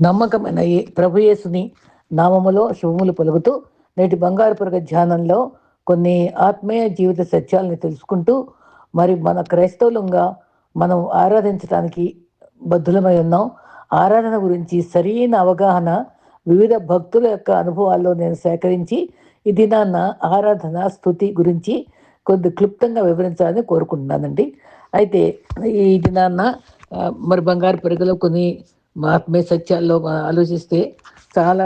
నమ్మకమైన ప్రభుయేసుని నామములో శుభములు పలుకుతూ నేటి బంగారు పొరగ ధ్యానంలో కొన్ని ఆత్మీయ జీవిత సత్యాలను తెలుసుకుంటూ మరి మన క్రైస్తవులంగా మనం ఆరాధించడానికి బద్ధులమై ఉన్నాం. ఆరాధన గురించి సరైన అవగాహన వివిధ భక్తుల యొక్క అనుభవాల్లో నేను సేకరించి ఈ దినాన్న ఆరాధన స్థుతి గురించి కొద్ది క్లుప్తంగా వివరించాలని కోరుకుంటున్నానండి. అయితే ఈ దినాన్న మరి బంగారు పెరుగులో కొన్ని ఆత్మీయ సత్యాల్లో ఆలోచిస్తే చాలా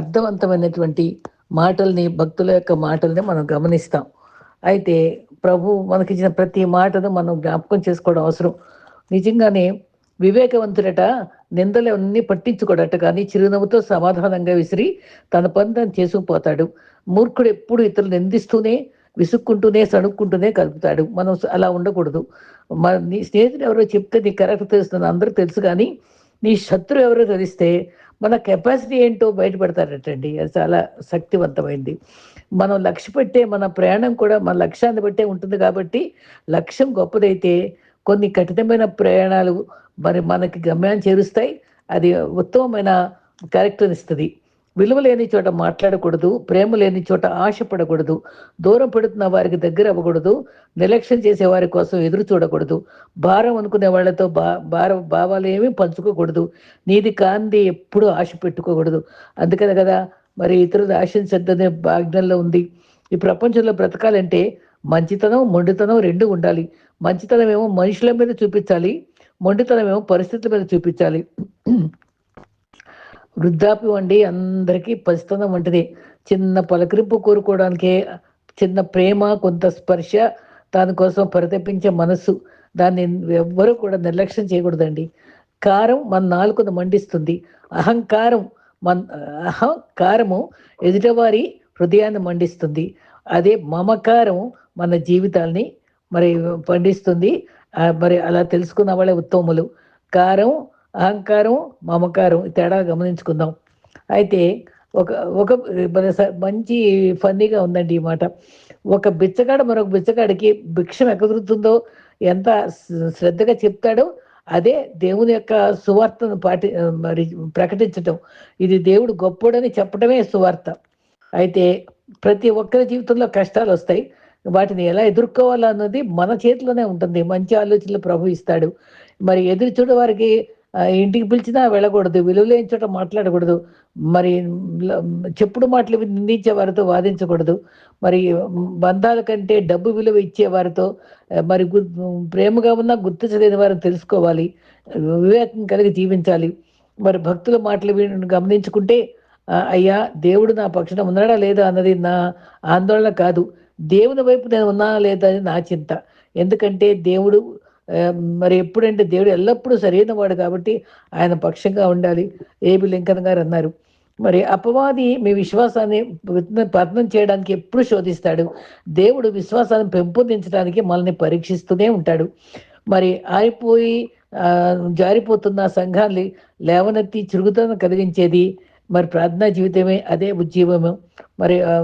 అర్థవంతమైనటువంటి మాటల్ని భక్తుల యొక్క మాటల్ని మనం గమనిస్తాం. అయితే ప్రభు మనకిచ్చిన ప్రతి మాటను మనం జ్ఞాపకం చేసుకోవడం అవసరం. నిజంగానే వివేకవంతుడట నిందలన్నీ పట్టించుకోడట కానీ చిరునవ్వుతో సమాధానంగా విసిరి తన పని తను చేసుకుపోతాడు మూర్ఖుడు ఎప్పుడు ఇతరులు నిందిస్తూనే విసుక్కుంటూనే సణుక్కుంటూనే కలుపుతాడు. మనం అలా ఉండకూడదు. మన నీ స్నేహితుడు ఎవరో చెప్తే నీ కరెక్ట్ తెలుస్తుంది అందరూ తెలుసు కానీ నీ శత్రు ఎవరో తెలిస్తే మన కెపాసిటీ ఏంటో బయటపెడతారటండి అది చాలా శక్తివంతమైంది. మనం లక్ష్య పెట్టే మన ప్రయాణం కూడా మన లక్ష్యాన్ని బట్టే ఉంటుంది కాబట్టి లక్ష్యం గొప్పదైతే కొన్ని కఠినమైన ప్రయాణాలు మరి మనకి గమ్యాన్ని చేరుస్తాయి. అది ఉత్తమమైన క్యారెక్టర్ ఇస్తుంది. విలువ లేని చోట మాట్లాడకూడదు ప్రేమ లేని చోట ఆశపడకూడదు దూరం పెడుతున్న వారికి దగ్గర అవ్వకూడదు నిర్లక్ష్యం చేసే వారి కోసం ఎదురు చూడకూడదు భారం అనుకునే వాళ్ళతో బా భార భావాలు ఏమీ పంచుకోకూడదు నీది కాంది ఎప్పుడూ ఆశ పెట్టుకోకూడదు. అందుకనే కదా మరి ఇతరులు ఆశించద్దనే ఆజ్ఞల్లో ఉంది. ఈ ప్రపంచంలో బ్రతకాలంటే మంచితనం మొండితనం రెండు ఉండాలి. మంచితనం ఏమో మనుషుల మీద చూపించాలి మొండితనం ఏమో పరిస్థితుల మీద చూపించాలి. వృద్ధాప్యం అండి అందరికీ పసితనం వంటిది. చిన్న పలకరింపు కోరుకోవడానికే చిన్న ప్రేమ కొంత స్పర్శ దానికోసం పరితపించే మనస్సు దాన్ని ఎవ్వరూ కూడా నిర్లక్ష్యం చేయకూడదండి. కారం మన నాలుకను మండిస్తుంది. అహంకారం మన అహంకారము ఎదుటవారి హృదయాన్ని మండిస్తుంది. అదే మమకారం మన జీవితాల్ని మరి పండిస్తుంది. మరి అలా తెలుసుకున్న వాళ్ళే ఉత్తములు. కారం అహంకారం మమకారం తేడా గమనించుకుందాం. అయితే ఒక ఒక స- మంచి ఫన్నీగా ఉందండి ఈ మాట. ఒక బిచ్చగాడు మరొక బిచ్చగాడికి భిక్షం ఎక్కదురుతుందో ఎంత శ్రద్ధగా చెప్తాడో అదే దేవుని యొక్క సువార్తను పాటి మరి ప్రకటించటం. ఇది దేవుడు గొప్పోడని చెప్పడమే సువార్త. అయితే ప్రతి ఒక్కరి జీవితంలో కష్టాలు వస్తాయి. వాటిని ఎలా ఎదుర్కోవాలన్నది మన చేతిలోనే ఉంటుంది. మంచి ఆలోచనలు ప్రభు ఇస్తాడు. మరి ఎదురు చూడ వారికి ఇంటికి పిలిచినా వెళ్ళకూడదు విలువ లేని చోట మాట్లాడకూడదు. మరి చెప్పుడు మాటలు నిందించే వారితో వాదించకూడదు. మరి బంధాల కంటే డబ్బు విలువ ఇచ్చే వారితో మరి గు- ప్రేమగా ఉన్నా గుర్తించలేని వారిని తెలుసుకోవాలి వివేకం కలిగి జీవించాలి. మరి భక్తుల మాటలు గమనించుకుంటే అయ్యా దేవుడు నా పక్షాన ఉన్నాడా లేదా అన్నది నా ఆందోళన కాదు. దేవుని వైపు నేను ఉన్నానా లేదా అని నా చింత. ఎందుకంటే దేవుడు మరి ఎప్పుడంటే దేవుడు ఎల్లప్పుడూ సరైన వాడు కాబట్టి ఆయన పక్షంగా ఉండాలి. ఏబి లింకన్ గారు అన్నారు. మరి అపవాది మీ విశ్వాసాన్ని పతనం- చేయడానికి ఎప్పుడు శోధిస్తాడు. దేవుడు విశ్వాసాన్ని పెంపొందించడానికి మనల్ని పరీక్షిస్తూనే ఉంటాడు. మరి ఆరిపోయి జారిపోతున్న సంఘాన్ని లేవనెత్తి చురుగుతనం కలిగించేది మరి ప్రార్థనా జీవితమే అదే ఉద్యమము మరి ఆ,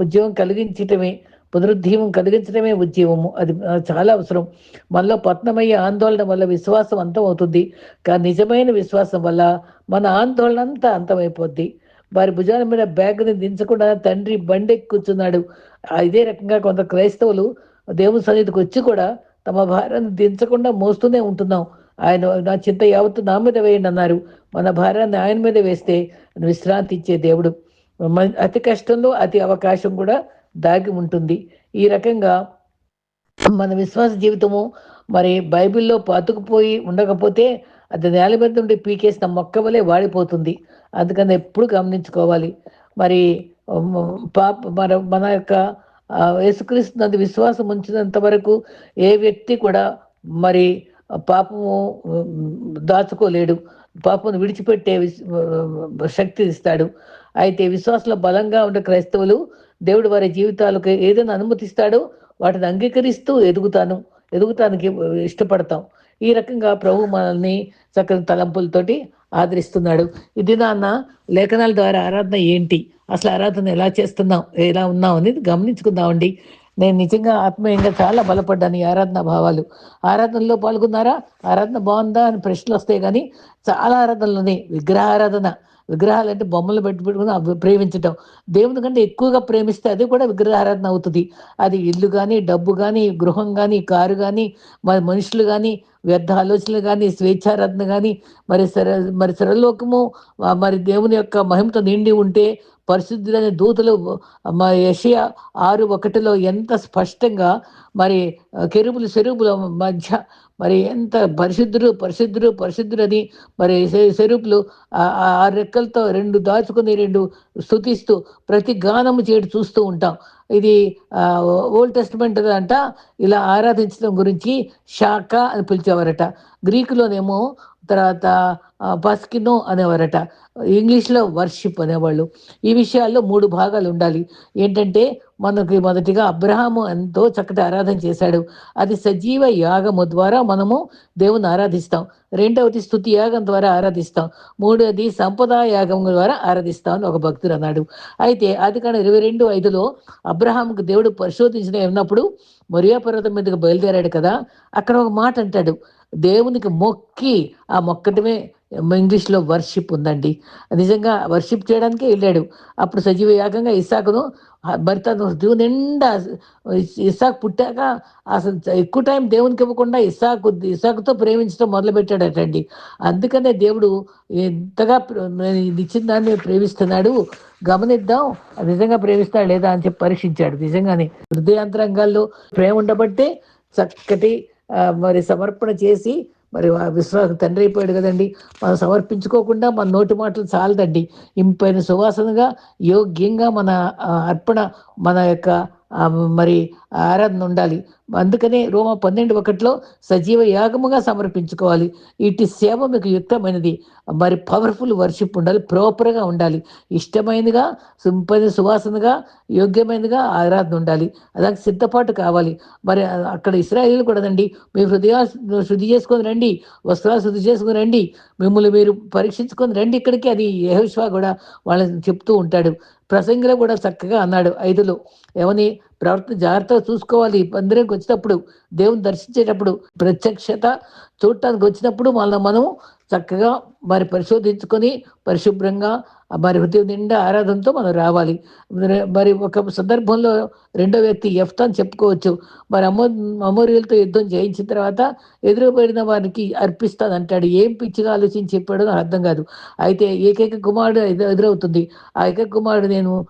ఉద్యమం కలిగించటమే పునరుద్ధీవం కలిగించడమే ఉద్యమము. అది చాలా అవసరం. మనలో పతనమయ్యే ఆందోళన వల్ల విశ్వాసం అంతం అవుతుంది కానీ నిజమైన విశ్వాసం వల్ల మన ఆందోళన అంతా అంతమైపోద్ది. వారి భుజాల మీద బ్యాగ్ని దించకుండా తండ్రి బండెక్కి కూర్చున్నాడు. ఇదే రకంగా కొంత క్రైస్తవులు దేవుని సన్నిధికి వచ్చి కూడా తమ భారాన్ని దించకుండా మోస్తూనే ఉంటున్నాం. ఆయన నా చింత యావత్తు నా మీద వేయండి అన్నారు. మన భారాన్ని ఆయన మీద వేస్తే విశ్రాంతి ఇచ్చే దేవుడు. మ- అతి కష్టంలో అతి అవకాశం కూడా దాగి ఉంటుంది. ఈ రకంగా మన విశ్వాస జీవితము మరి బైబిల్లో పాతుకుపోయి ఉండకపోతే అది నేల మీద నుండి పీకేసిన మొక్క వలె వాడిపోతుంది. అందుకని ఎప్పుడు గమనించుకోవాలి. మరి పాప మన మన యొక్క ఆ, యేసుక్రీస్తు విశ్వాసం ఉంచినంత వరకు ఏ వ్యక్తి కూడా మరి పాపము దాచుకోలేడు. పాపను విడిచిపెట్టే శక్తి ఇస్తాడు అయితే విశ్వాసంలో బలంగా ఉండే క్రైస్తవులు దేవుడు వారి జీవితాలకు ఏదైనా అనుమతిస్తాడో వాటిని అంగీకరిస్తూ ఎదుగుతాను ఎదుగుతానికి ఇష్టపడతాం. ఈ రకంగా ప్రభు మనల్ని చక్కని తలంపులతోటి ఆదరిస్తున్నాడు. ఇది నాన్న లేఖనాల ద్వారా ఆరాధన ఏంటి? అసలు ఆరాధన ఎలా చేస్తున్నాం? ఎలా ఉన్నాం అనేది గమనించుకుందామండి నేను నిజంగా ఆత్మీయంగా చాలా బలపడ్డాను ఈ ఆరాధన భావాలు. ఆరాధనలో పాల్గొన్నారా? ఆరాధన బాగుందా అని ప్రశ్నలు వస్తాయి కానీ చాలా ఆరాధనలు విగ్రహ విగ్రహారాధన విగ్రహాలు అంటే బొమ్మలు పెట్టి పెట్టుకుని అవి ప్రేమించటం. దేవుని కంటే ఎక్కువగా ప్రేమిస్తే అది కూడా విగ్రహారాధన అవుతుంది. అది ఇల్లు కానీ డబ్బు కానీ గృహం కానీ కారు కానీ మరి మనుషులు కానీ వ్యర్థ ఆలోచనలు కానీ స్వేచ్ఛారాధన కానీ మరి సర మరి సరలోకము మరి దేవుని యొక్క మహిమతో నిండి ఉంటే పరిశుద్ధులైన దూతలు మరి యెషయా ఆరు ఒకటిలో ఎంత స్పష్టంగా మరి కెరుపులు సెరుబుల మధ్య మరి ఎంత పరిశుద్ధుడు పరిశుద్ధుడు పరిశుద్ధుడు అని మరి సెరుపులు ఆ- ఆ ఆ రెక్కలతో రెండు దాచుకుని రెండు స్థుతిస్తూ ప్రతి గానము చేయడం చూస్తూ ఉంటాం. ఇది ఓల్డ్ టెస్ట్మెంట్ అంట ఇలా ఆరాధించడం గురించి షాక అని పిలిచేవారట. గ్రీకులోనేమో తర్వాత పస్కినో అనేవారట. ఇంగ్లీష్లో వర్షిప్ అనేవాళ్ళు. ఈ విషయాల్లో మూడు భాగాలు ఉండాలి. ఏంటంటే మనకి మొదటిగా అబ్రహాము ఎంతో చక్కటి ఆరాధన చేశాడు. అది సజీవ యాగము ద్వారా మనము దేవుని ఆరాధిస్తాం. రెండవది స్థుతి యాగం ద్వారా ఆరాధిస్తాం. మూడవది సంపదాయ యాగం ద్వారా ఆరాధిస్తాం అని ఒక భక్తుడు అన్నాడు. అయితే అది కానీ ఇరవై రెండు ఐదులో అబ్రహాంకు దేవుడు పరిశోధించిన ఉన్నప్పుడు మొరియా పర్వతం మీదకి బయలుదేరాడు కదా అక్కడ ఒక మాట అంటాడు. దేవునికి మొక్కి ఆ మొక్కటమే ఇంగ్లీష్లో వర్షిప్ ఉందండి. నిజంగా వర్షిప్ చేయడానికే వెళ్ళాడు. అప్పుడు సజీవ యాగంగా ఇసాకును మరి తను దేవుని నిండా ఇసాక్ పుట్టాక అసలు ఎక్కువ టైం దేవునికి ఇవ్వకుండా ఇసాకు ఇసాకుతో ప్రేమించడం మొదలుపెట్టాడటండి. అందుకనే దేవుడు ఎంతగా నేను ఇచ్చిన దాన్ని ప్రేమిస్తున్నాడు గమనిద్దాం నిజంగా ప్రేమిస్తాడు లేదా అని చెప్పి పరీక్షించాడు. నిజంగానే హృదయాంతరంగాల్లో ప్రేమ ఉండబట్టే చక్కటి మరి సమర్పణ చేసి మరి ఆ విశ్వాస తండ్రి అయిపోయాడు కదండి. మనం సమర్పించుకోకుండా మన నోటి మాటలు చాలదండి. ఇంపైన సువాసనగా యోగ్యంగా మన అర్పణ మన యొక్క మరి ఆరాధన ఉండాలి. అందుకనే రోమ పన్నెండు ఒకటిలో సజీవ యాగముగా సమర్పించుకోవాలి. ఇటు సేవ మీకు యుక్తమైనది. మరి పవర్ఫుల్ వర్షిప్ ఉండాలి ప్రాపర్గా ఉండాలి. ఇష్టమైనదిగా సింపైన సువాసనగా యోగ్యమైనదిగా ఆరాధన ఉండాలి. దానికి సిద్ధపాటు కావాలి. మరి అక్కడ ఇస్రాయిల్ కూడాదండి మీ హృదయ శుద్ధి చేసుకొని రండి. వస్త్రాలు శుద్ధి చేసుకొని రండి. మిమ్మల్ని మీరు పరీక్షించుకొని రండి ఇక్కడికి. అది యహోష్వా కూడా వాళ్ళని చెప్తూ ఉంటాడు. ప్రసంగిలో కూడా చక్కగా అన్నాడు ఐదులో. ఏమని? ప్రవర్తన జాగ్రత్తగా చూసుకోవాలి. మందిరంకి వచ్చినప్పుడు దేవుని దర్శించేటప్పుడు ప్రత్యక్షత చూడటానికి వచ్చినప్పుడు మళ్ళీ మనం చక్కగా మరి పరిశోధించుకొని పరిశుభ్రంగా మరి హృదయం నిండా ఆరాధనతో మనం రావాలి. మరి- ఒక సందర్భంలో రెండో వ్యక్తి ఎఫ్తా అని చెప్పుకోవచ్చు. మరి అమో అమోరియలతో యుద్ధం చేయించిన తర్వాత ఎదురుపడిన వారికి అర్పిస్తాను అంటాడు. ఏం పిచ్చిగా ఆలోచించి చెప్పాడో నాకు అర్థం కాదు. అయితే ఏకైక కుమారుడు ఎదురవుతుంది. ఆ ఏకైక కుమారుడు నేను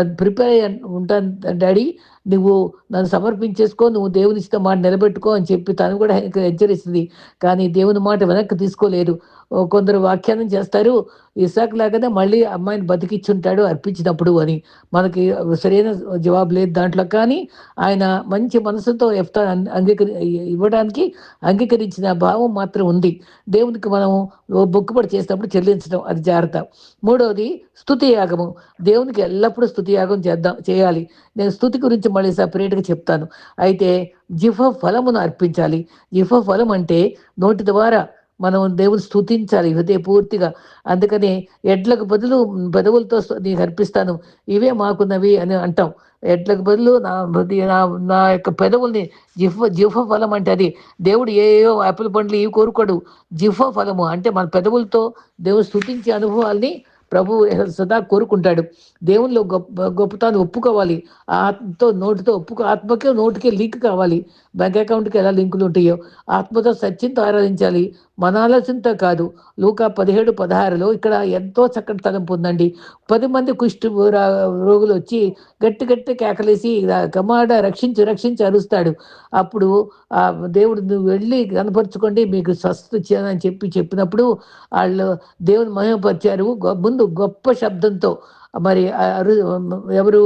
ప్రిపేర్ ఉంటాను డాడీ. నువ్వు నన్ను సమర్పించేసుకో నువ్వు దేవుని ఇచ్చిన మాట నిలబెట్టుకో అని చెప్పి తను కూడా హెచ్చరిస్తుంది. కానీ దేవుని మాట వెనక్కి తీసుకోలేదు కొందరు వ్యాఖ్యానం చేస్తారు ఇసాక్ లాగానే మళ్ళీ అమ్మాయిని బతికిచ్చుంటాడు అర్పించినప్పుడు అని. మనకి సరైన జవాబు లేదు దాంట్లో. కానీ ఆయన మంచి మనసుతో ఎఫ్తా అంగీకరి ఇవ్వడానికి అంగీకరించిన భావం మాత్రం ఉంది. దేవునికి మనము బొక్కుబడి చేసినప్పుడు చెల్లించడం అది జాగ్రత్త. మూడవది స్థుతి యాగము దేవునికి ఎల్లప్పుడూ స్థుతి యాగం చేద్దాం చేయాలి. నేను స్థుతి గురించి మళ్ళీ సపరేట్గా చెప్తాను. అయితే జిఫ ఫలమును అర్పించాలి. జిఫ ఫలం అంటే నోటి ద్వారా మనం దేవుని స్థుతించాలి హృదయపూర్తిగా. అందుకని ఎడ్లకు బదులు పెదవులతో నీకు అర్పిస్తాను. ఇవే మాకున్నవి అని అంటాం. ఎడ్లకు బదులు నా హృదయ నా నా యొక్క పెదవుల్ని జిఫ జిఫ ఫలం అంటే అది. దేవుడు ఏవో యాపిల్ పండ్లు ఇవి కోరుకోడు. జిఫ ఫలము అంటే మన పెదవులతో దేవుడు స్థుతించే అనుభవాల్ని ప్రభు సదా కోరుకుంటాడు. దేవునిలో గొప్ప గొప్పతాన్ని ఒప్పుకోవాలి. ఆత్మతో నోటితో ఒప్పుకో ఆత్మకే నోటుకే లింక్ కావాలి. బ్యాంక్ అకౌంట్కి ఎలా లింకులు ఉంటాయో ఆత్మతో సత్యంతో ఆరాధించాలి. మన ఆలోచనతో కాదు. లూకా పదిహేడు పదహారులో ఇక్కడ ఎంతో చక్కటి తలంపు ఉందండి పది మంది కుష్టి రోగులు వచ్చి గట్టి గట్టి కేకలేసి గమాడ కమాడ రక్షించి అరుస్తాడు. అప్పుడు ఆ దేవుడు నువ్వు వెళ్ళి కనపరుచుకోండి మీకు స్వస్థత ఇచ్చానని చెప్పి చెప్పినప్పుడు వాళ్ళు దేవుని మహిమపరిచారు. ముందు గొప్ప శబ్దంతో. మరి అరు ఎవరు?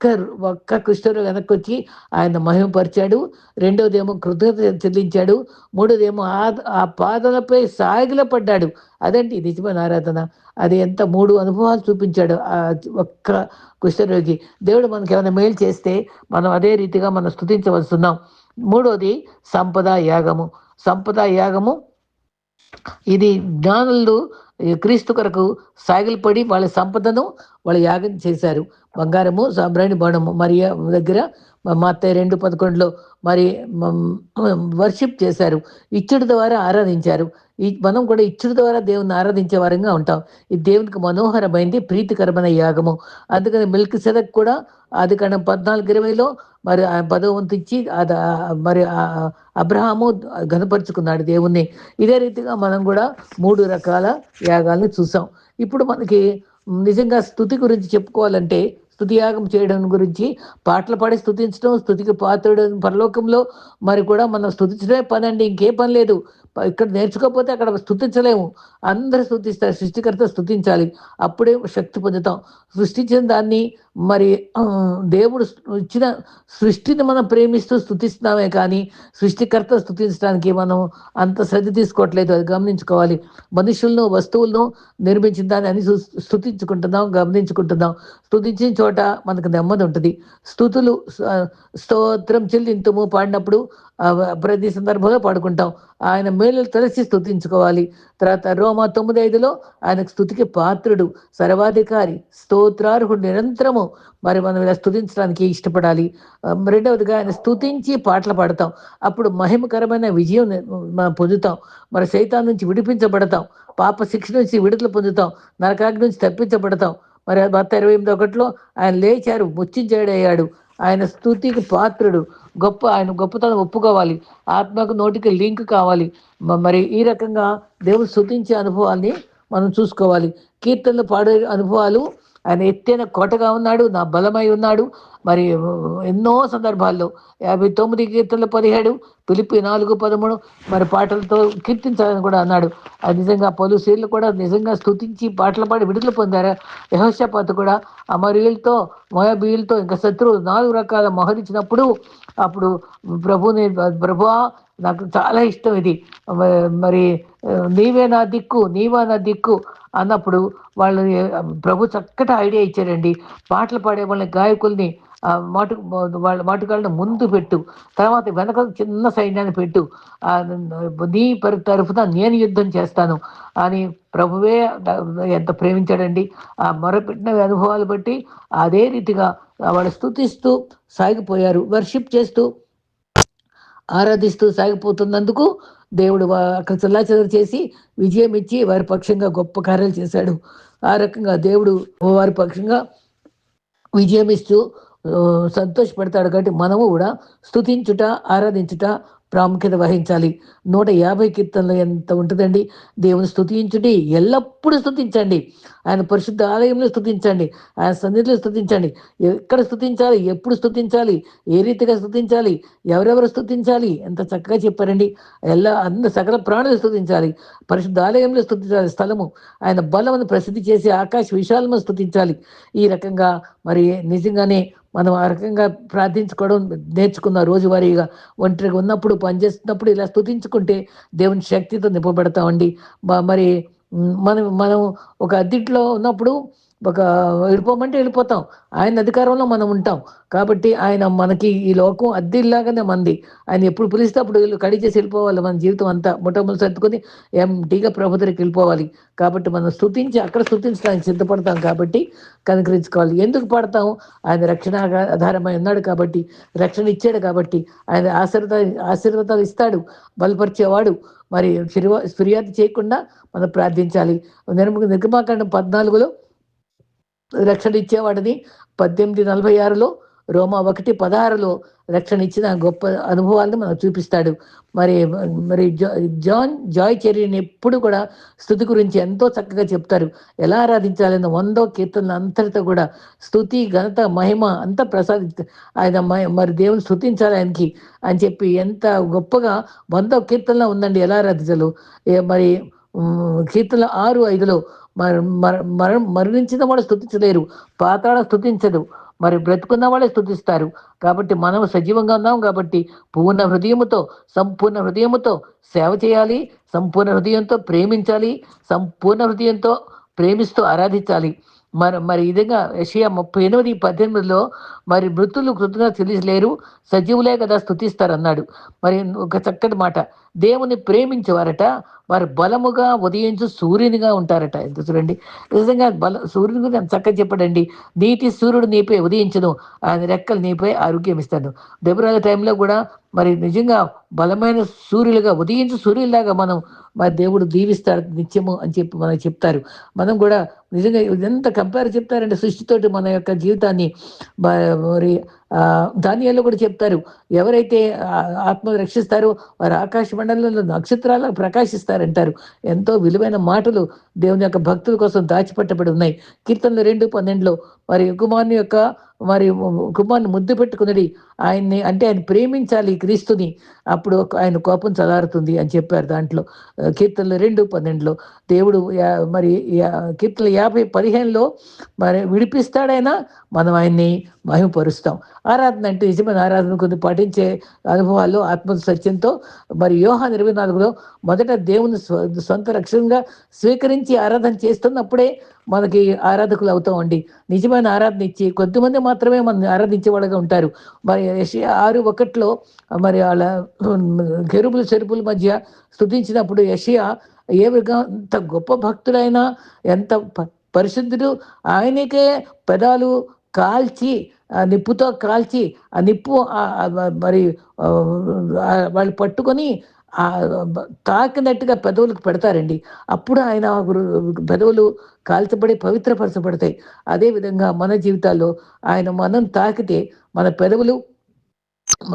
ఒక్క ఒక్క కృష్ణుడు వెనక్కి వచ్చి ఆయన మహిమపరిచాడు. రెండోదేమో కృతజ్ఞత చెల్లించాడు. మూడోదేమో ఆ ఆ పాదలపై సాగిల పడ్డాడు. అదండి నిజమైన ఆరాధన. అది ఎంత మూడు అనుభవాలు చూపించాడు ఆ ఒక్క కుష్ఠరోగి దేవుడు మనకి ఏమైనా మేలు చేస్తే మనం అదే రీతిగా మనం స్థుతించవస్తున్నాం మూడోది సంపద యాగము. సంపద యాగము ఇది జ్ఞానులు ఈ క్రీస్తు కొరకు సాగిలపడి వాళ్ళ సంపదను వాళ్ళు యాగం చేశారు. బంగారము సాంబ్రాణి బాణము. మరియా దగ్గర మా అత్తయ్య రెండు పదకొండులో మరి వర్షిప్ చేశారు. ఇచ్చుడు ద్వారా ఆరాధించారు. ఈ మనం కూడా ఇచ్చుడు ద్వారా దేవుని ఆరాధించే వారంగా ఉంటాం. ఈ దేవునికి మనోహరమైంది ప్రీతికరమైన యాగము. అందుకని మిల్క్ సెదక్ కూడా అది కన్నా పద్నాలుగు ఇరవైలో మరి ఆ పదవ వంతు ఇచ్చి అది మరి అబ్రహాము గనపరుచుకున్నాడు దేవుణ్ణి. ఇదే రీతిగా మనం కూడా మూడు రకాల యాగాలను చూసాం. ఇప్పుడు మనకి నిజంగా స్థుతి గురించి చెప్పుకోవాలంటే స్థుతియాగం చేయడం గురించి పాటలు పాడి స్థుతించడం స్థుతికి పాత్రుడు పరలోకంలో మరి కూడా మనం స్థుతించడమే పని అండి ఇంకే పని లేదు. ఇక్కడ నేర్చుకోకపోతే అక్కడ స్థుతించలేము. అందరు స్థుతిస్తారు. సృష్టికర్త స్థుతించాలి. అప్పుడే శక్తి పొందుతాం. సృష్టించిన దాన్ని మరి దేవుడు ఇచ్చిన సృష్టిని మనం ప్రేమిస్తూ స్థుతిస్తున్నామే కానీ సృష్టికర్త స్థుతించడానికి మనం అంత శ్రద్ధ తీసుకోవట్లేదు. అది గమనించుకోవాలి. మనుషులను వస్తువులను నిర్మించిన దాన్ని అని స్థుతించుకుంటున్నాం గమనించుకుంటున్నాం. స్థుతించిన చోట మనకు నెమ్మది ఉంటుంది. స్థుతులు స్తోత్రం చెల్లింతుము పాడినప్పుడు ప్రతి సందర్భంలో పాడుకుంటాం. ఆయన మేలు తలసి స్థుతించుకోవాలి తర్వాత రోమా తొమ్మిది ఐదులో ఆయనకు స్థుతికి పాత్రుడు సర్వాధికారి స్తోత్రార్హుడు నిరంతరము మరి మనం ఇలా స్థుతించడానికి ఇష్టపడాలి. రెండవదిగా ఆయన స్థుతించి పాటలు పాడతాం. అప్పుడు మహిమకరమైన విజయం మనం పొందుతాం. మరి సైతాన్ నుంచి విడిపించబడతాం. పాప శిక్ష నుంచి విడుదల పొందుతాం. నరకాగ్ని నుంచి తప్పించబడతాం. మరి భర్త ఇరవై ఎనిమిది ఒకటిలో ఆయన లేచారు ముచ్చించేడయ్యాడు ఆయన స్థుతికి పాత్రుడు. గొప్ప ఆయన గొప్పతనం ఒప్పుకోవాలి. ఆత్మకు నోటికి లింక్ కావాలి. మరి ఈ రకంగా దేవుడు స్థుతించే అనుభవాల్ని మనం చూసుకోవాలి. కీర్తనలు పాడే అనుభవాలు ఆయన ఎత్తైన కోటగా ఉన్నాడు నా బలమై ఉన్నాడు. మరి ఎన్నో సందర్భాల్లో యాభై తొమ్మిది కీర్తనలు పదిహేడు పిలిపి నాలుగు పదమూడు మరి పాటలతో కీర్తించాలని కూడా అన్నాడు. అది నిజంగా పలు సీర్లు కూడా నిజంగా స్థుతించి పాటలు పాడి విడుదల పొందారు. యహోషపాత్ కూడా అమరీయులతో మోయబీలతో ఇంకా శత్రువు నాలుగు రకాల మోహరించినప్పుడు అప్పుడు ప్రభుని ప్రభువా నాకు చాలా ఇష్టం ఇది. మరి నీవే నా దిక్కు నీవా నా దిక్కు అన్నప్పుడు వాళ్ళు ప్రభు చక్కటి ఐడియా ఇచ్చారండి పాటలు పాడే వాళ్ళని గాయకుల్ని మాటు వాళ్ళ మాటుగాళ్ళని ముందు పెట్టు. తర్వాత వెనక చిన్న సైన్యాన్ని పెట్టు. నీ పరి తరఫున నేను యుద్ధం చేస్తాను. అని ప్రభువే ఎంత ప్రేమించాడండి. ఆ మొరపెట్టిన అనుభవాలు బట్టి అదే రీతిగా వాళ్ళు స్థుతిస్తూ సాగిపోయారు. వర్షిప్ చేస్తూ ఆరాధిస్తూ సాగిపోతున్నందుకు దేవుడు అక్కడ చల్లాచెదరు చేసి విజయం ఇచ్చి వారి పక్షంగా గొప్ప కార్యాలు చేశాడు. ఆ రకంగా దేవుడు వారి పక్షంగా విజయం ఇస్తూ సంతోషపడతాడు కాబట్టి మనము కూడా స్థుతించుట ఆరాధించుట ప్రాముఖ్యత వహించాలి. నూట యాభై కీర్తనలు ఎంత ఉంటుందండి? దేవుని స్థుతించుడి ఎల్లప్పుడూ స్థుతించండి ఆయన పరిశుద్ధ ఆలయంలో స్థుతించండి ఆయన సన్నిధిలో స్థుతించండి ఎక్కడ స్థుతించాలి ఎప్పుడు స్థుతించాలి ఏ రీతిగా స్థుతించాలి ఎవరెవరు స్థుతించాలి ఎంత చక్కగా చెప్పారండి. ఎలా అన్ని సకల ప్రాణులు స్థుతించాలి పరిశుద్ధ ఆలయంలో స్థుతించాలి స్థలము. ఆయన బలమును ప్రసిద్ధి చేసి ఆకాశ విశాలము స్థుతించాలి ఈ రకంగా మరి నిజంగానే మనం ఆ రకంగా ప్రార్థించుకోవడం నేర్చుకున్న రోజువారీగా ఒంటరిగా ఉన్నప్పుడు పనిచేస్తున్నప్పుడు ఇలా స్థుతించుకుంటే దేవుని శక్తితో నింపబడతామండి. మరి మనం మనం ఒక అద్దెంట్లో ఉన్నప్పుడు ఒక వెళ్ళిపోమంటే వెళ్ళిపోతాం. ఆయన అధికారంలో మనం ఉంటాం. కాబట్టి ఆయన మనకి ఈ లోకం అద్దెలాగానే మంది. ఆయన ఎప్పుడు పిలిస్తే అప్పుడు వీళ్ళు కడి చేసి వెళ్ళిపోవాలి మన జీవితం అంతా. ముఠములు సర్దుకొని ఎంటీగా ప్రభుత్వకి వెళ్ళిపోవాలి. కాబట్టి మనం స్థుతించి అక్కడ స్థుతించడానికి సిద్ధపడతాం కాబట్టి కనుకరించుకోవాలి. ఎందుకు పడతాం? ఆయన రక్షణ ఆధారమై ఉన్నాడు కాబట్టి రక్షణ ఇచ్చాడు కాబట్టి ఆయన ఆశీర్వాద ఆశీర్వాదాలు ఇస్తాడు. బలపరిచేవాడు. మరి ఫిర్యాదు చేయకుండా మనం ప్రార్థించాలి. నిర్మాకాండం పద్నాలుగులో రక్షణ ఇచ్చేవాడిని పద్దెనిమిది నలభై ఆరులో రోమా ఒకటి పదహారులో రక్షణ ఇచ్చిన గొప్ప అనుభవాలను మనకు చూపిస్తాడు. మరి మరి జాన్ జాయ్ చెరీని ఎప్పుడు కూడా స్థుతి గురించి ఎంతో చక్కగా చెప్తారు. ఎలా ఆరాధించాలని వందో కీర్తనలు అంతటితో కూడా స్థుతి ఘనత మహిమ అంతా ప్రసాది ఆయన మరి దేవుని స్థుతించాలి ఆయనకి అని చెప్పి ఎంత గొప్పగా వందో కీర్తనలో ఉందండి. ఎలా ఆరాధించాలో. మరి కీర్తన ఆరు ఐదులో మర మరణించిన వాళ్ళు స్థుతించలేరు పాతాళ స్థుతించదు మరి బ్రతుకున్న వాళ్ళే స్థుతిస్తారు కాబట్టి మనం సజీవంగా ఉన్నాం కాబట్టి పూర్ణ హృదయముతో సంపూర్ణ హృదయముతో సేవ చేయాలి సంపూర్ణ హృదయంతో ప్రేమించాలి సంపూర్ణ హృదయంతో ప్రేమిస్తూ ఆరాధించాలి. మరి మరి ఇదిగా యషయా ముప్పై ఎనిమిది పద్దెనిమిదిలో మరి మృతులు కృతజ్ఞత తెలియలేరు సజీవులే కదా స్థుతిస్తారన్నాడు మరి ఒక చక్కటి మాట. దేవుని ప్రేమించేవారట. వారు బలముగా ఉదయించు సూర్యునిగా ఉంటారట. ఎంత చూడండి. నిజంగా బల సూర్యుని గురించి చక్కగా చెప్పడండి. నీతి సూర్యుడు నీపై ఉదయించను. ఆయన రెక్కలు నీపై ఆరోగ్యం ఇస్తాను దెబ్బరాల టైంలో కూడా మరి నిజంగా బలమైన సూర్యులుగా ఉదయించు సూర్యులాగా మనం మరి దేవుడు దీవిస్తాడు నిత్యము అని చెప్పి మనకు చెప్తారు. మనం కూడా నిజంగా ఎంత కంపేర్ చెప్తారంటే సృష్టితోటి మన యొక్క జీవితాన్ని మరి ధాన్యాల్లో కూడా చెప్తారు. ఎవరైతే ఆత్మ రక్షిస్తారో వారు ఆకాశ మండలంలో నక్షత్రాలు ప్రకాశిస్తారంటారు. ఎంతో విలువైన మాటలు దేవుని యొక్క భక్తుల కోసం దాచిపెట్టబడి ఉన్నాయి. కీర్తనలు రెండు పన్నెండులో మరి కుమారుని యొక్క మరి కుమార్ని ముద్దు పెట్టుకున్నది ఆయన్ని అంటే ఆయన ప్రేమించాలి క్రీస్తుని అప్పుడు ఆయన కోపం చదారుతుంది అని చెప్పారు దాంట్లో. కీర్తనలు రెండు పన్నెండులో దేవుడు మరి కీర్తనలు యాభై పదిహేనులో మరి విడిపిస్తాడైనా మనం ఆయన్ని మహిమపరుస్తాం. ఆరాధన అంటే నిజమైన ఆరాధన కొద్ది పాటించే అనుభవాల్లో ఆత్మ సత్యంతో మరి యోహా ఇరవై నాలుగులో మొదట దేవుని సొంత రక్షణగా స్వీకరించి ఆరాధన చేస్తున్నప్పుడే మనకి ఆరాధకులు అవుతామండి. నిజమైన ఆరాధన ఇచ్చి కొద్దిమంది మాత్రమే మన ఆరాధించే వాళ్ళగా ఉంటారు. మరి ఆరు ఒకటిలో మరి వాళ్ళ గెరుపుల చెరుపుల మధ్య స్థుతించినప్పుడు యషియా ఏ అంత ఎంత గొప్ప భక్తుడైనా ఎంత పరిశుద్ధుడు ఆయనకే పెదాలు కాల్చి ఆ నిప్పుతో కాల్చి ఆ నిప్పు మరి వాళ్ళు పట్టుకొని తాకినట్టుగా పెదవులకు పెడతారండి. అప్పుడు ఆయన పెదవులు కాల్చబడి పవిత్రపరచబడతాయి. అదేవిధంగా మన జీవితాల్లో ఆయన మనం తాకితే మన పెదవులు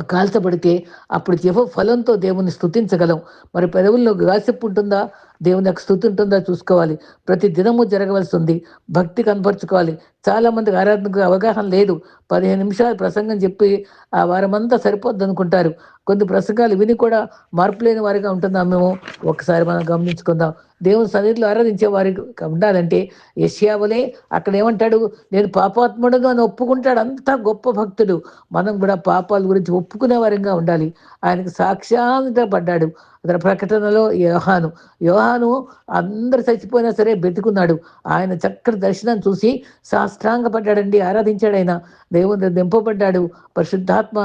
కాల్చబడితే అప్పుడు జీవ ఫలంతో దేవుని స్థుతించగలం మరి పెదవుల్లో గాసిప్పు ఉంటుందా? దేవుని యొక్క స్థుతి ఉంటుందా? చూసుకోవాలి. ప్రతి దినము జరగవలసి ఉంది. భక్తి కనపరుచుకోవాలి. చాలా మందికి ఆరాధనకు అవగాహన లేదు. పదిహేను నిమిషాలు ప్రసంగం చెప్పి ఆ వారమంతా సరిపోద్ది అనుకుంటారు. కొన్ని ప్రసంగాలు విని కూడా మార్పు లేని వారిగా ఉంటుందా మేము ఒకసారి మనం గమనించుకుందాం. దేవుని సన్నిధిలో ఆరాధించే వారి ఉండాలంటే యశ్యావులే అక్కడ ఏమంటాడు? నేను పాపాత్ముడుగా అని ఒప్పుకుంటాడు. అంత గొప్ప భక్తుడు. మనం కూడా పాపాల గురించి ఒప్పుకునే వారంగా ఉండాలి. ఆయనకు సాక్ష్యాంత పడ్డాడు అతని ప్రకటనలో యోహాను. యోహాను అందరు చచ్చిపోయినా సరే బెతుకున్నాడు ఆయన చక్కటి దర్శనం చూసి సాష్టాంగపడ్డాడండి ఆరాధించాడు ఆయన దేవుని దింపబడ్డాడు. పరిశుద్ధాత్మ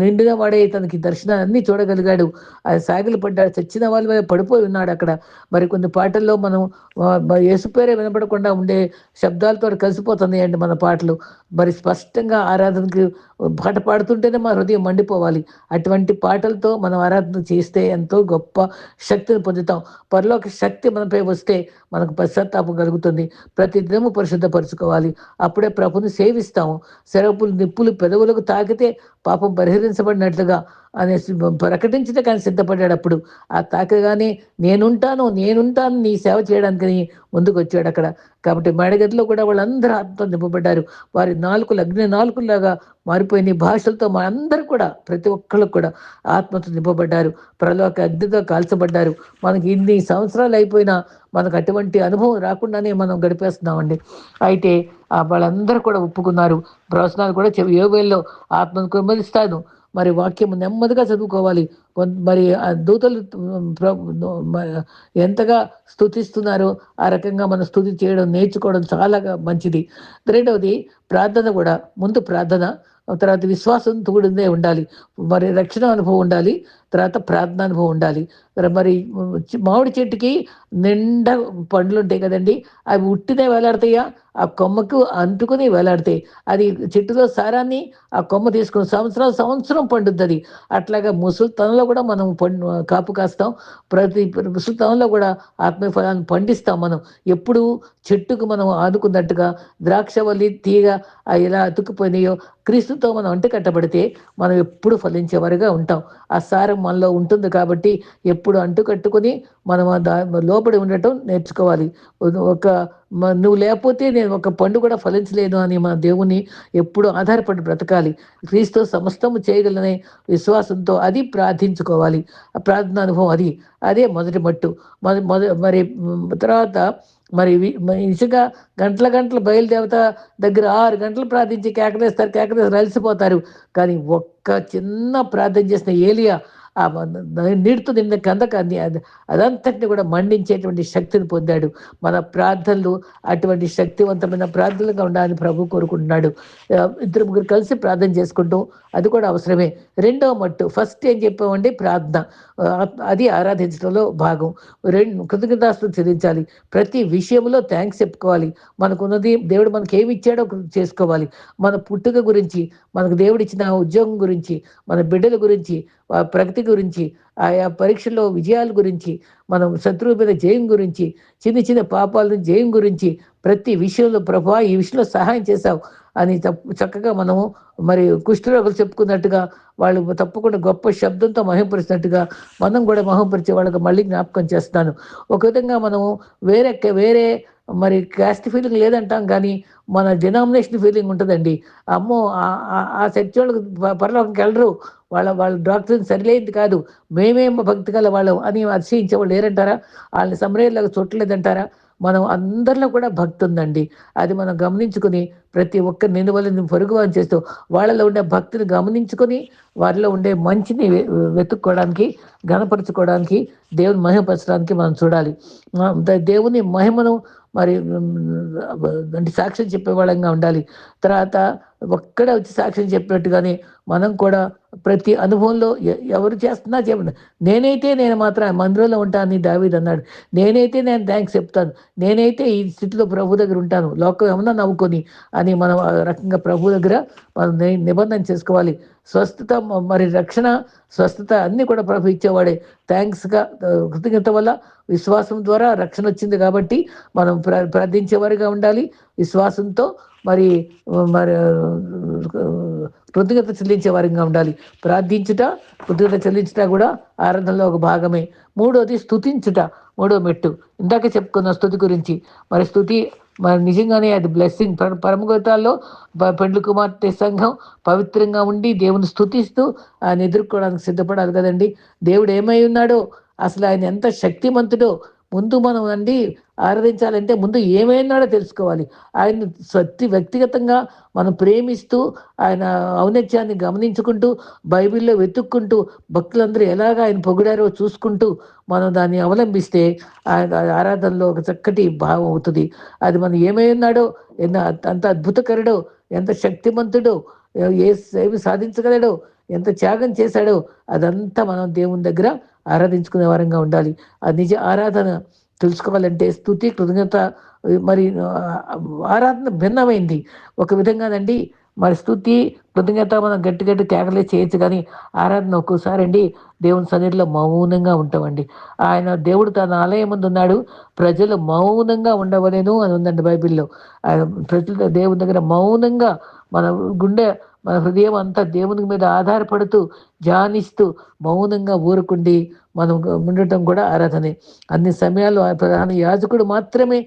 నిండుగా వాడే తనకి దర్శనాన్ని చూడగలిగాడు. ఆయన సాగిలు పడ్డాడు చచ్చిన వాళ్ళ పడిపోయి ఉన్నాడు అక్కడ. మరి కొన్ని పాటల్లో మనం యేసుపేరే వినపడకుండా ఉండే శబ్దాలతో కలిసిపోతుంది అండి మన పాటలు. మరి స్పష్టంగా ఆరాధనకి పాట పాడుతుంటేనే మా హృదయం మండిపోవాలి. అటువంటి పాటలతో మనం ఆరాధన చేస్తే ఎంతో గొప్ప శక్తిని పొందుతాం. పరలోక శక్తి మనపై వస్తే మనకు పశ్చాత్తాపం కలుగుతుంది. ప్రతి దినము పరిశుద్ధపరచుకోవాలి. అప్పుడే ప్రభుని సేవిస్తాము. శరపులు నిప్పులు పెదవులకు తాకితే పాపం పరిహరించబడినట్లుగా అనే ప్రకటించితే కానీ సిద్ధపడ్డాడు అప్పుడు. ఆ తాకగానే నేనుంటాను నేనుంటాను నీ సేవ చేయడానికి ముందుకు వచ్చాడు అక్కడ కాబట్టి మేడగదిలో కూడా వాళ్ళందరూ ఆత్మ నింపబడ్డారు. వారి నాలుగు అగ్ని నాలుగులాగా మారిపోయిన భాషలతో మా అందరూ కూడా ప్రతి ఒక్కళ్ళు కూడా ఆత్మతో నింపబడ్డారు. ప్రలోక అగ్నితో కాల్చబడ్డారు. మనకి ఇన్ని సంవత్సరాలు అయిపోయినా మనకు అటువంటి అనుభవం రాకుండానే మనం గడిపేస్తున్నామండి. అయితే వాళ్ళందరూ కూడా ఒప్పుకున్నారు. ప్రవచనాలు కూడా యోగంలో ఆత్మను కుమరిస్తాను మరి వాక్యం నెమ్మదిగా చదువుకోవాలి. మరి దూతలు ఎంతగా స్థుతిస్తున్నారో ఆ రకంగా మనం స్థుతి చేయడం నేర్చుకోవడం చాలా మంచిది. రెండవది ప్రార్థన కూడా ముందు ప్రార్థన తర్వాత విశ్వాసం కూడిందే ఉండాలి. మరి రక్షణ అనుభవం ఉండాలి తర్వాత ప్రార్థన అనుభవం ఉండాలి. మరి మామిడి చెట్టుకి నిండా పండ్లు ఉంటాయి కదండి. అవి ఉట్టినే వేలాడతాయా? ఆ కొమ్మకు అంటుకుని వేలాడతాయి. అది చెట్టులో సారాన్ని ఆ కొమ్మ తీసుకుని సంవత్సరం సంవత్సరం పండుద్ది అట్లాగా ముసలితనంలో కూడా మనం పండు కాపు కాస్తాం. ప్రతి ముసలితనంలో కూడా ఆత్మఫలాన్ని పండిస్తాం మనం. ఎప్పుడు చెట్టుకు మనం ఆదుకున్నట్టుగా ద్రాక్షవల్లి తీగ ఎలా అతుక్కుపోయినాయో క్రీస్తుతో మనం అంటు కట్టబడితే మనం ఎప్పుడు ఫలించేవారుగా ఉంటాం. ఆ సారం మనలో ఉంటుంది కాబట్టి ఎప్పుడు అంటుకట్టుకొని మనం దా లోపడి ఉండటం నేర్చుకోవాలి. ఒక నువ్వు లేకపోతే నేను ఒక పండు కూడా ఫలించలేను అని మన దేవుని ఎప్పుడు ఆధారపడి బ్రతకాలి. క్రీస్తు సమస్తము చేయగలనే విశ్వాసంతో అది ప్రార్థించుకోవాలి. ప్రార్థన అనుభవం అది. అదే మొదటి మట్టు. మరి తర్వాత మరి ఇసుగా గంటల గంటల బయలుదేవత దగ్గర ఆరు గంటలు ప్రార్థించి కేకలేస్తారు కేకలేస్తారు అలసిపోతారు కానీ ఒక్క చిన్న ప్రార్థన చేసిన ఏలియా ఆ నీటితో నిన్న కందకాన్ని అదంతటిని కూడా మండించేటువంటి శక్తిని పొందాడు. మన ప్రార్థనలు అటువంటి శక్తివంతమైన ప్రార్థనలుగా ఉండాలని ప్రభు కోరుకుంటున్నాడు. ఇద్దరు ముగ్గురు కలిసి ప్రార్థన చేసుకుంటూ అది కూడా అవసరమే. రెండవ మట్టు ఫస్ట్ ఏం చెప్పామండి ప్రార్థన. అది ఆరాధించడంలో భాగం. రెండు కృతజ్ఞతాస్తులు చెల్లించాలి. ప్రతి విషయంలో థ్యాంక్స్ చెప్పుకోవాలి. మనకున్నది దేవుడు మనకి ఏమి ఇచ్చాడో చేసుకోవాలి. మన పుట్టుక గురించి మనకు దేవుడు ఇచ్చిన ఉద్యోగం గురించి మన బిడ్డల గురించి ప్రగతి గురించి ఆయా పరీక్షల్లో విజయాల గురించి మనం శత్రువు మీద జయం గురించి చిన్న చిన్న పాపాలను జయం గురించి ప్రతి విషయంలో ప్రభా ఈ విషయంలో సహాయం చేశావు అని చక్కగా మనము మరి కుష్ఠరోగులు చెప్పుకున్నట్టుగా వాళ్ళు తప్పకుండా గొప్ప శబ్దంతో మహింపరిచినట్టుగా మనం కూడా మహింపరిచే వాళ్ళకి మళ్ళీ జ్ఞాపకం చేస్తాను ఒక విధంగా మనము వేరే వేరే మరి క్యాస్ట్ ఫీలింగ్ లేదంటాం కానీ మన డినామినేషన్ ఫీలింగ్ ఉంటుందండి. అమ్మో ఆ చర్చి వాళ్ళకి పరలోకంకి వెళ్ళరు. వాళ్ళ వాళ్ళ డాక్టర్ సరిలేదు కాదు. మేమేం భక్తి గల వాళ్ళం అని అతిశయించే వాళ్ళు లేరంటారా? వాళ్ళని సమరేలాగా చుట్టలేదంటారా మనం అందరిలో కూడా భక్తి ఉందండి అది మనం గమనించుకుని ప్రతి ఒక్క నిలువలని పొరుగు అని చేస్తూ వాళ్ళలో ఉండే భక్తిని గమనించుకొని వారిలో ఉండే మంచిని వెతుక్కోవడానికి గణపరచుకోవడానికి దేవుని మహిమపరచడానికి మనం చూడాలి. దేవుని మహిమను మరి అంటే సాక్ష్యం చెప్పేవాళ్ళంగా ఉండాలి. తర్వాత ఒక్కడే వచ్చి సాక్ష్యం చెప్పినట్టుగానే మనం కూడా ప్రతి అనుభవంలో ఎవరు చేస్తున్నా చెప్పండి. నేనైతే నేను మాత్రం మందిరంలో ఉంటానని దావీద్ అన్నాడు. నేనైతే నేను థ్యాంక్స్ చెప్తాను. నేనైతే ఈ స్థితిలో ప్రభు దగ్గర ఉంటాను. లోకం ఏమన్నా నవ్వుకొని అని మనం రకంగా ప్రభు దగ్గర మనం నిబంధన చేసుకోవాలి. స్వస్థత మరి రక్షణ స్వస్థత అన్నీ కూడా ప్రభు ఇచ్చేవాడే. థ్యాంక్స్గా కృతజ్ఞత వల్ల విశ్వాసం ద్వారా రక్షణ వచ్చింది కాబట్టి మనం ప్ర ప్రార్థించేవారిగా ఉండాలి. విశ్వాసంతో మరి మరి కృతజ్ఞత చెల్లించే వారిగా ఉండాలి. ప్రార్థించుట కృతజ్ఞత చెల్లించుట కూడా ఆరాధనలో ఒక భాగమే. మూడోది స్థుతించుట మూడో మెట్టు. ఇందాక చెప్పుకున్న స్థుతి గురించి. మరి స్థుతి మరి నిజంగానే అది బ్లెస్సింగ్ పరమగతాల్లో పెండ్లు కుమార్తె సంఘం పవిత్రంగా ఉండి దేవుని స్థుతిస్తూ ఆయన ఎదుర్కోవడానికి సిద్ధపడాలి కదండి. దేవుడు ఏమై ఉన్నాడో అసలు ఆయన ఎంత శక్తిమంతుడో ముందు మనం అండి ఆరాధించాలంటే ముందు ఏమైనాడో తెలుసుకోవాలి. ఆయన సత్తి వ్యక్తిగతంగా మనం ప్రేమిస్తూ ఆయన ఔన్నత్యాన్ని గమనించుకుంటూ బైబిల్లో వెతుక్కుంటూ భక్తులందరూ ఎలాగ ఆయన పొగిడారో చూసుకుంటూ మనం దాన్ని అవలంబిస్తే ఆయన ఆరాధనలో ఒక చక్కటి భావం అవుతుంది. అది మనం ఏమై ఉన్నాడో అంత అద్భుతకరుడో ఎంత శక్తిమంతుడో ఏ ఏమి సాధించగలడో ఎంత త్యాగం చేశాడో అదంతా మనం దేవుని దగ్గర ఆరాధించుకునే వారంగా ఉండాలి. ఆ నిజ ఆరాధన. తెలుసుకోవాలంటే స్థుతి కృతజ్ఞత మరి ఆరాధన భిన్నమైంది. ఒక విధంగానండి మరి స్థుతి కృతజ్ఞత మనం గట్టి గట్టి కేకలే చేయొచ్చు కానీ ఆరాధన ఒక్కోసారి అండి దేవుని సన్నిధిలో మౌనంగా ఉంటామండి. ఆయన దేవుడు తన ఆలయం ముందు ఉన్నాడు ప్రజలు మౌనంగా ఉండవలేను అని ఉందండి బైబిల్లో. ఆయన ప్రజలు దేవుని దగ్గర మౌనంగా మన గుండె మన హృదయం అంతా దేవుని మీద ఆధారపడుతూ ధ్యానిస్తూ మౌనంగా ఊరుకుండి మనం ఉండటం కూడా ఆరాధనే. అన్ని సమయాల్లో ప్రధాన యాజకుడు మాత్రమే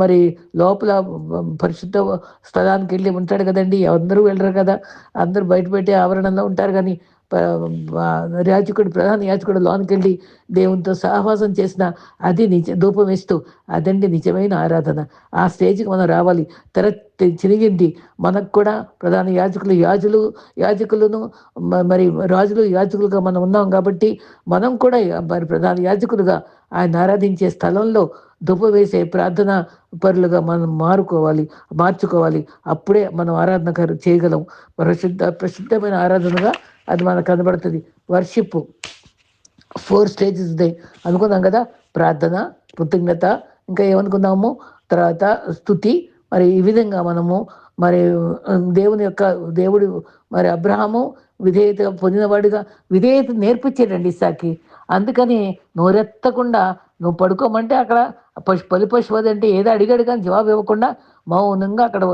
మరి లోపల పరిశుద్ధ స్థలానికి వెళ్ళి ఉంటాడు కదండి. అందరూ వెళ్ళరు కదా. అందరూ బయట పెట్టే ఆవరణంలో ఉంటారు కానీ యాచకుడు ప్రధాన యాజకుడు లోనికి వెళ్ళి దేవునితో సహవాసం చేసిన అది నిజ ధూపం వేస్తూ అదండి నిజమైన ఆరాధన. ఆ స్టేజ్కి మనం రావాలి. తెర చిరిగింది మనకు కూడా ప్రధాన యాజకులు యాజులు యాజకులను మరి రాజులు యాజకులుగా మనం ఉన్నాం కాబట్టి మనం కూడా మరి ప్రధాన యాజకులుగా ఆయన ఆరాధించే స్థలంలో దుబ్బ వేసే ప్రార్థన పరులుగా మనం మారుకోవాలి మార్చుకోవాలి. అప్పుడే మనం ఆరాధన చేయగలం. ప్రసిద్ధ ప్రసిద్ధమైన ఆరాధనగా అది మనకు కనబడుతుంది. వర్షిప్ ఫోర్ స్టేజెస్ దే అనుకున్నాం కదా? ప్రార్థన కృతజ్ఞత ఇంకా ఏమనుకున్నాము? తర్వాత స్థుతి. మరి ఈ విధంగా మనము మరి దేవుని యొక్క దేవుడు మరి అబ్రహము విధేయత పొందినవాడుగా విధేయత నేర్పించాడండి ఇసాకి అందుకని నోరెత్తకుండా నువ్వు పడుకోమంటే అక్కడ పశు పలి పశువది అంటే ఏదో అడిగాడు కానీ జవాబు ఇవ్వకుండా మౌనంగా అక్కడ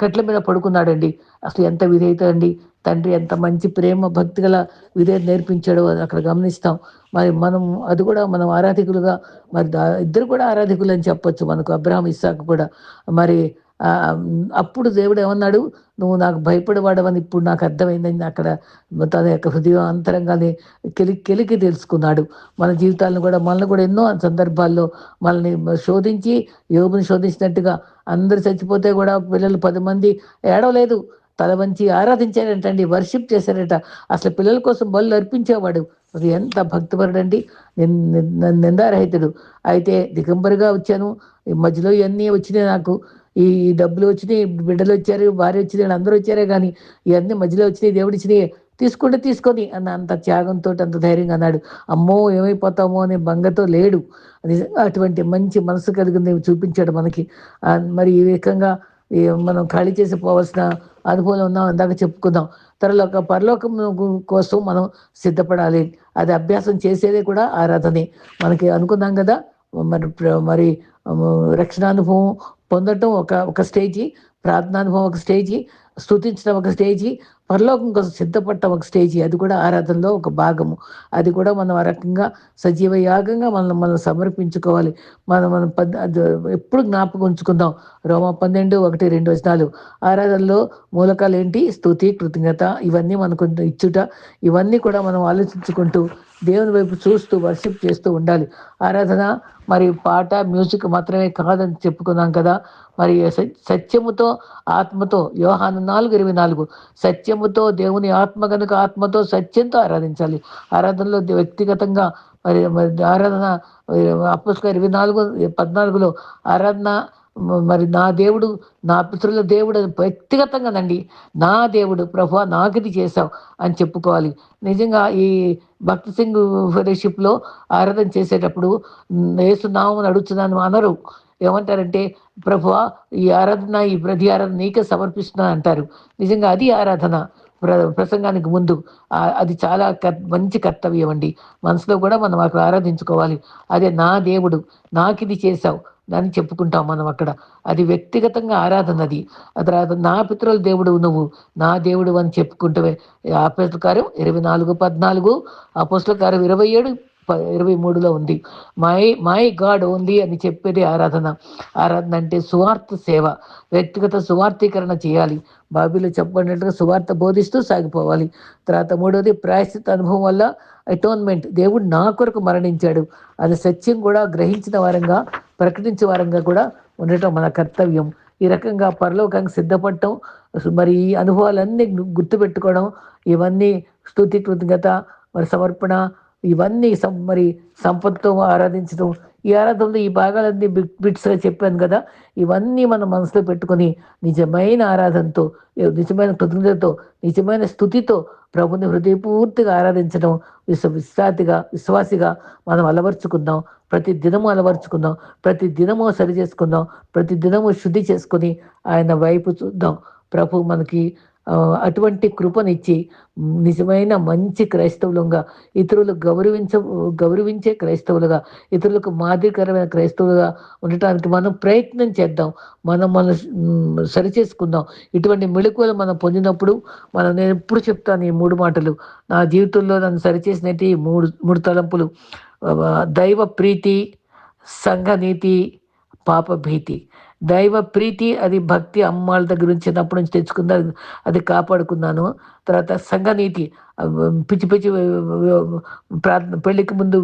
కట్ల మీద పడుకున్నాడండి. అసలు ఎంత విధేయత అండి. తండ్రి ఎంత మంచి ప్రేమ భక్తి గల విధేయత నేర్పించాడో అక్కడ గమనిస్తాం. మరి మనం అది కూడా మనం ఆరాధికులుగా మరి ఇద్దరు కూడా ఆరాధికులు అని చెప్పొచ్చు మనకు అబ్రహం ఇస్సాకు కూడా. మరి అప్పుడు దేవుడు ఏమన్నాడు? నువ్వు నాకు భయపడవాడవని ఇప్పుడు నాకు అర్థమైందని అక్కడ తన యొక్క హృదయం అంతరంగానే కెలి కెలికి తెలుసుకున్నాడు. మన జీవితాలను కూడా మనల్ని కూడా ఎన్నో సందర్భాల్లో మనల్ని శోధించి యోగుని శోధించినట్టుగా అందరు చచ్చిపోతే కూడా పిల్లలు పది మంది ఏడవలేదు. తల వంచి ఆరాధించాడంటండి వర్షిప్ చేశాడట. అసలు పిల్లల కోసం బళ్ళు అర్పించేవాడు. అది ఎంత భక్తిపరుడండి నిందారహితుడు. అయితే దిగంబరిగా వచ్చాను. ఈ మధ్యలో ఇవన్నీ వచ్చినాయి నాకు. ఈ డబ్బులు వచ్చినాయి బిడ్డలు వచ్చారు భార్య వచ్చినాయి అందరూ వచ్చారే కానీ ఇవన్నీ మధ్యలో వచ్చినాయి దేవుడు ఇచ్చినాయి తీసుకుంటే తీసుకొని అన్న అంత త్యాగంతో అంత ధైర్యంగా అన్నాడు. అమ్మో ఏమైపోతామో అనే బంగతో లేడు. అటువంటి మంచి మనసు కలిగింది చూపించాడు మనకి. మరి ఈ రకంగా మనం ఖాళీ చేసి పోవాల్సిన అనుభవంలో ఉన్నాం ఇందాక చెప్పుకుందాం. తరలోక పరలోకం కోసం మనం సిద్ధపడాలి. అది అభ్యాసం చేసేదే కూడా ఆరాధనే. మనకి అనుకున్నాం కదా మరి మరి రక్షణానుభవం పొందటం ఒక ఒక స్టేజీ ప్రార్థనానుభవం ఒక స్టేజీ స్థుతించడం ఒక స్టేజీ పరలోకం కోసం సిద్ధపడ్డ ఒక స్టేజ్ అది కూడా ఆరాధనలో ఒక భాగము. అది కూడా మనం ఆ రకంగా సజీవ యాగంగా మనం మనం సమర్పించుకోవాలి. మనం మనం ఎప్పుడు జ్ఞాపకం ఉంచుకుందాం. రోమ పన్నెండు ఒకటి రెండు వచనాలు. ఆరాధనలో మూలకాలు ఏంటి? స్థుతి కృతజ్ఞత ఇవన్నీ మనకు ఇచ్చుట. ఇవన్నీ కూడా మనం ఆలోచించుకుంటూ దేవుని వైపు చూస్తూ వర్షిప్ చేస్తూ ఉండాలి. ఆరాధన మరి పాట మ్యూజిక్ మాత్రమే కాదని చెప్పుకున్నాం కదా. మరి సత్యముతో ఆత్మతో యోహాను నాలుగు ఇరవై నాలుగు. సత్యముతో దేవుని ఆత్మ కనుక ఆత్మతో సత్యంతో ఆరాధించాలి. ఆరాధనలో వ్యక్తిగతంగా మరి మరి ఆరాధన అప్పస్క ఇరవై నాలుగు పద్నాలుగులో ఆరాధన మరి నా దేవుడు నా పితృల దేవుడు వ్యక్తిగతంగానండి నా దేవుడు ప్రభు నాకు ఇది చేశావు అని చెప్పుకోవాలి. నిజంగా ఈ భక్తి సింగ్ ఫెలోషిప్లో ఆరాధన చేసేటప్పుడు నామని అడుగుతున్నాను అనరు. ఏమంటారంటే ప్రభు ఈ ఆరాధన ఈ ప్రతి ఆరాధన నీకే సమర్పిస్తున్నా అంటారు. నిజంగా అది ఆరాధన. ప్ర ప్రసంగానికి ముందు. అది చాలా మంచి కర్తవ్యం అండి మనసులో కూడా మనం అక్కడ ఆరాధించుకోవాలి. అదే నా దేవుడు నాకు ఇది చేశావు. దాన్ని చెప్పుకుంటాం మనం అక్కడ. అది వ్యక్తిగతంగా ఆరాధన అది ఆ తర్వాత నా పితృల దేవుడు నువ్వు నా దేవుడు అని చెప్పుకుంటే ఆ పుస్తకారం ఇరవై నాలుగు పద్నాలుగు ఆ కార్యం ఇరవై ఏడు ఇరవై మూడులో ఉంది. మై మై గాడ్ ఓన్లీ అని చెప్పేది ఆరాధన. ఆరాధన అంటే సువార్త సేవ. వ్యక్తిగత సువార్థీకరణ చేయాలి. బాబీలో చెప్పబడినట్టుగా సువార్త బోధిస్తూ సాగిపోవాలి. తర్వాత మూడోది ప్రాయశ్చిత అనుభవం వల్ల అటోన్మెంట్ దేవుడు నా కొరకు మరణించాడు. అది సత్యం కూడా గ్రహించిన వారంగా ప్రకటించే వారంగా కూడా ఉండటం మన కర్తవ్యం. ఈ రకంగా పరలోకానికి సిద్ధపడటం మరి ఈ అనుభవాలన్నీ గుర్తుపెట్టుకోవడం ఇవన్నీ స్థుతి కృతజ్ఞత మరి సమర్పణ ఇవన్నీ మరి సంపత్తు ఆరాధించడం ఈ ఆరాధనలో ఈ భాగాలన్నీ బిట్ బిట్స్గా చెప్పాను కదా ఇవన్నీ మనం మనసులో పెట్టుకొని నిజమైన ఆరాధనతో నిజమైన కృతజ్ఞతతో నిజమైన స్థుతితో ప్రభుని హృదయపూర్తిగా ఆరాధించడం విశ్వ విశ్రాంతిగా విశ్వాసిగా మనం అలవర్చుకుందాం. ప్రతి దినము అలవర్చుకుందాం. ప్రతి దినము సరి చేసుకుందాం. ప్రతి దినము శుద్ధి చేసుకొని ఆయన వైపు చూద్దాం. ప్రభు మనకి అటువంటి కృపనిచ్చి నిజమైన మంచి క్రైస్తవులుగా ఇతరులు గౌరవించ గౌరవించే క్రైస్తవులుగా ఇతరులకు మాదిరికరమైన క్రైస్తవులుగా ఉండటానికి మనం ప్రయత్నం చేద్దాం. మనం మనం సరిచేసుకుందాం. ఇటువంటి మెళుకువలు మనం పొందినప్పుడు మనం నేను ఎప్పుడు చెప్తాను ఈ మూడు మాటలు. నా జీవితంలో నన్ను సరిచేసినట్టు మూడు మూడు తలంపులు. దైవ ప్రీతి సంఘనీతి పాప భీతి దైవ ప్రీతి అది భక్తి అమ్మాళ్ళ దగ్గర నుంచి చిన్నప్పటి నుంచి తెచ్చుకుందా. అది కాపాడుకున్నాను. తర్వాత సంఘనీతి పిచ్చి పిచ్చి పెళ్ళికి ముందు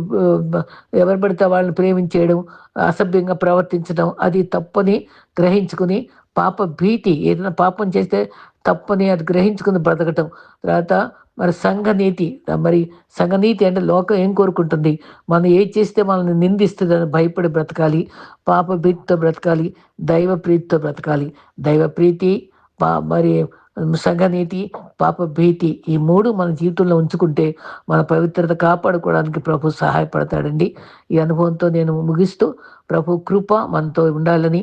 ఎవరు పడితే వాళ్ళని ప్రేమించేయడం అసభ్యంగా ప్రవర్తించడం అది తప్పని గ్రహించుకుని పాప భీతి ఏదైనా పాపం చేస్తే తప్పని అది గ్రహించుకుని బ్రతకటం. తర్వాత మరి సంఘనీతి. మరి సంఘనీతి అంటే లోకం ఏం కోరుకుంటుంది? మనం ఏ చేస్తే మనల్ని నిందిస్తుందని భయపడి బ్రతకాలి పాపభీతితో బ్రతకాలి దైవ ప్రీతితో బ్రతకాలి. దైవ ప్రీతి పా మరి సంఘనీతి పాప భీతి ఈ మూడు మన జీవితంలో ఉంచుకుంటే మన పవిత్రత కాపాడుకోవడానికి ప్రభు సహాయపడతాడండి. ఈ అనుభవంతో నేను ముగిస్తూ ప్రభు కృప మనతో ఉండాలని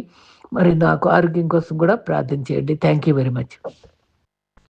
మరి నాకు ఆరోగ్యం కోసం కూడా ప్రార్థన చేయండి. Thank you very much